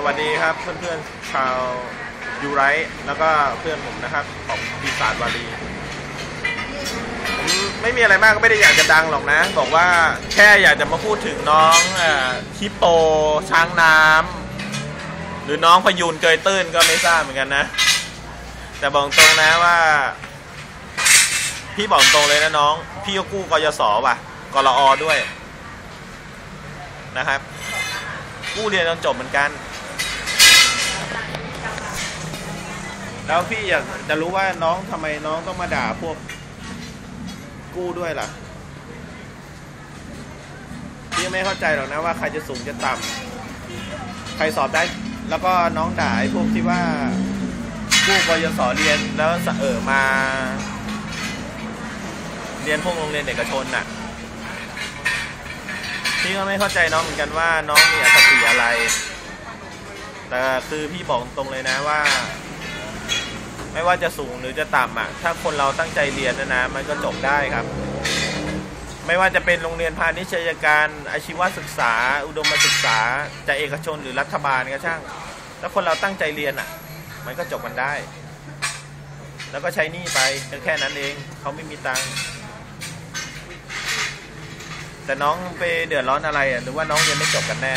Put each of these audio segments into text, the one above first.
สวัสดีครับเพื่อนๆชาวยูไรท์แล้วก็เพื่อนผมนะครับ ของปีศาจวารีผมไม่มีอะไรมากก็ไม่ได้อยากจะดังหรอกนะ บอกว่าแค่อยากจะมาพูดถึงน้องอฮิปโป ช้างน้ำหรือน้องพยูนเกยตื้นก็ไม่ทราบเหมือนกันนะ แต่บอกตรงนะว่า พี่บอกตรงเลยนะน้อง พี่ก็กู้กยศว่ะกรอด้วยนะครับกู้เรียนจนจบเหมือนกัน แล้วพี่อยากจะรู้ว่าน้องทำไมน้องต้องมาด่าพวกกู้ด้วยล่ะ พี่ไม่เข้าใจหรอกนะว่าใครจะสูงจะต่ำใครสอบได้ แล้วก็น้องด่าไอ้พวกที่ว่ากู้กยศเรียนแล้วสะเออมา เรียนพวกโรงเรียนเอกชนน่ะ พี่ก็ไม่เข้าใจน้องเหมือนกันว่าน้องมีอคติอะไร แต่คือพี่บอกตรงเลยนะว่า ไม่ว่าจะสูงหรือจะต่ำอะถ้าคนเราตั้งใจเรียนนะนะมันก็จบได้ครับ ไม่ว่าจะเป็นโรงเรียนพาณิชยการอาชีวศึกษา อุดมศึกษาจะเอกชนหรือรัฐบาลก็ช่างถ้าคนเราตั้งใจเรียนอะ มันก็จบกันได้ แล้วก็ใช้หนี้ไปแค่นั้นเองเขาไม่มีตังค์แต่น้องไปเดือดร้อนอะไรหรือว่าน้องเรียนไม่จบกันแน่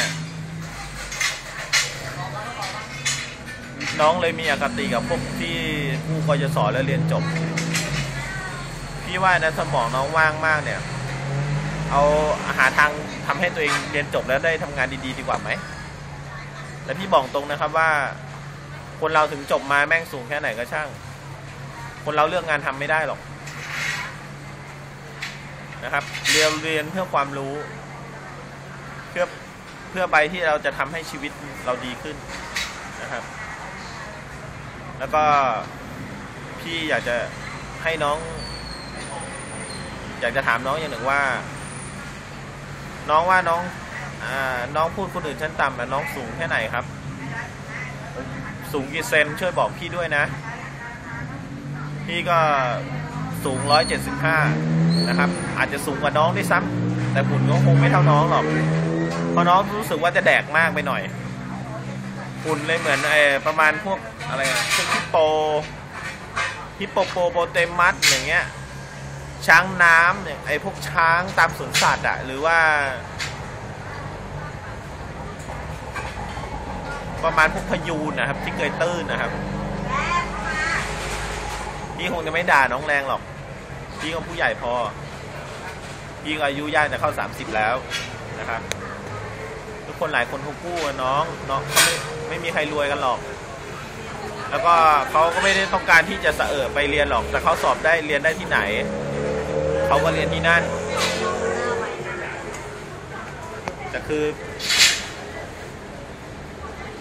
น้องเลยมีอคติกับพวกที่ผู้กยศแล้วเรียนจบ พี่ว่านะสมองน้องว่างมากเนี่ย เอาหาทางทำให้ตัวเองเรียนจบแล้วได้ทำงานดีๆ ดีกว่าไหมแต่พี่บอกตรงนะครับว่า คนเราถึงจบมาแม่งสูงแค่ไหนก็ช่าง คนเราเลือกงานทำไม่ได้หรอกนะครับ เรียนเรียนเพื่อความรู้ เพื่อเพื่อใบที่เราจะทำให้ชีวิตเราดีขึ้นนะครับ แล้วก็พี่อยากจะให้น้อง อยากจะถามน้องอย่างหนึ่งว่า น้องว่าน้องอน้องพูดคนอื่นชั้นต่ำแต่น้องสูงแค่ไหนครับ สูงกี่เซนช่วยบอกพี่ด้วยนะ พี่ก็สูง 175 นะครับ อาจจะสูงกว่าน้องด้วยซ้ำแต่หุ่นก็คงไม่เท่าน้องหรอก เพราะน้องรู้สึกว่าจะแดกมากไปหน่อยหุ่นเลยเหมือนไอประมาณพวก อะไรอะพวกฮิปโปฮิปโปโปโปเตมัสอย่างเงี้ยช้างน้ำอย่างไอ้พวกช้างตามสวนสัตว์อะหรือว่า ประมาณพวกพยูนนะครับ ที่เกยตื้นนะครับ พี่คงจะไม่ด่าน้องแรงหรอก พี่ก็ผู้ใหญ่พอ พี่ก็อายุย่างจะเข้า30แล้วนะครับ ทุกคนหลายคนเขากู้น้องน้องเขาไม่ไม่มีใครรวยกันหรอก แล้วก็เขาก็ไม่ได้ต้องการที่จะเสอไปเรียนหรอก แต่เขาสอบได้เรียนได้ที่ไหน เขาก็เรียนที่นั่น แต่คือ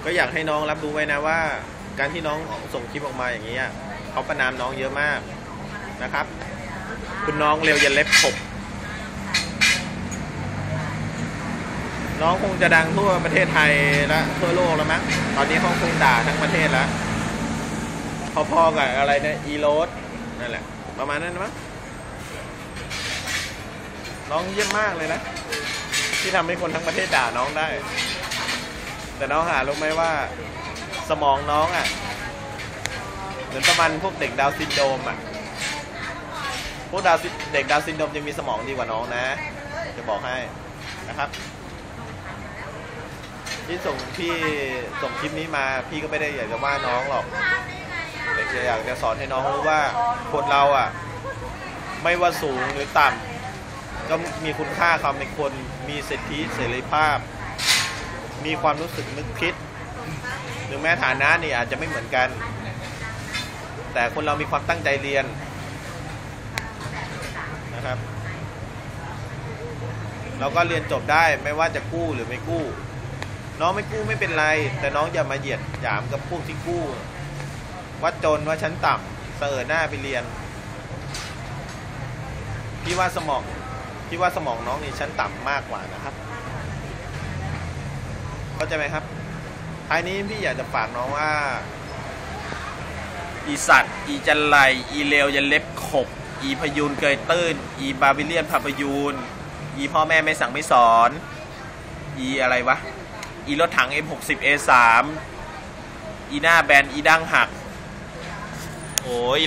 ก็อยากให้น้องรับรู้ไว้นะว่า การที่น้องส่งคลิปออกมาอย่างนี้เขาประนามน้องเยอะมากนะครับ คุณน้องเร็วยันเล็บขบน้องคงจะดังทั่วประเทศไทยและทั่วโลกแล้วมั้ง ตอนนี้เขาคงด่าทั้งประเทศแล้ว พอๆกับอะไรนะอีโรสนั่นแหละ ประมาณนั้นมั้งน้องเยี่ยมมากเลยนะ ที่ทำให้คนทั้งประเทศด่าน้องได้ แต่น้องหารู้ไหมว่าสมองน้องอะ เหมือนประมาณพวกเด็กดาวซินโดมอะ พวกดาวเด็กดาวซินโดมยังมีสมองดีกว่าน้องนะ จะบอกให้นะครับ ที่ส่งพี่ส่งคลิปนี้มาพี่ก็ไม่ได้อยากจะว่าน้องหรอก แต่อยากจะสอนให้น้องรู้ว่าคนเราอะ ไม่ว่าสูงหรือต่ำก็มีคุณค่าความเป็นคน มีสิทธิเสรีภาพ มีความรู้สึกนึกคิดถึงแม้ฐานะนี่อาจจะไม่เหมือนกัน แต่คนเรามีความตั้งใจเรียนนะครับ เราก็เรียนจบได้ไม่ว่าจะกู้หรือไม่กู้ น้องไม่กู้ไม่เป็นไร แต่น้องอย่ามาเหยียดหยามกับพวกที่กู้ ว่าจนว่าชั้นต่ำเสอหน้าไปเรียนพี่ว่าสมองพี่ว่าสมองน้องนี่ชั้นต่ำมากกว่านะครับเข้าใจไหมครับท้ายนี้พี่อยากจะฝากน้องว่าอีสัตว์อีจันไรอีเลวยันเล็บขบ อีพยูนเกยตื้น อีบาบิเลียนพาพยูน อีพ่อแม่ไม่สั่งไม่สอน อีอะไรวะ อีรถถัง M60 A3 อีหน้าแบนอีดั้งหัก โอ้ย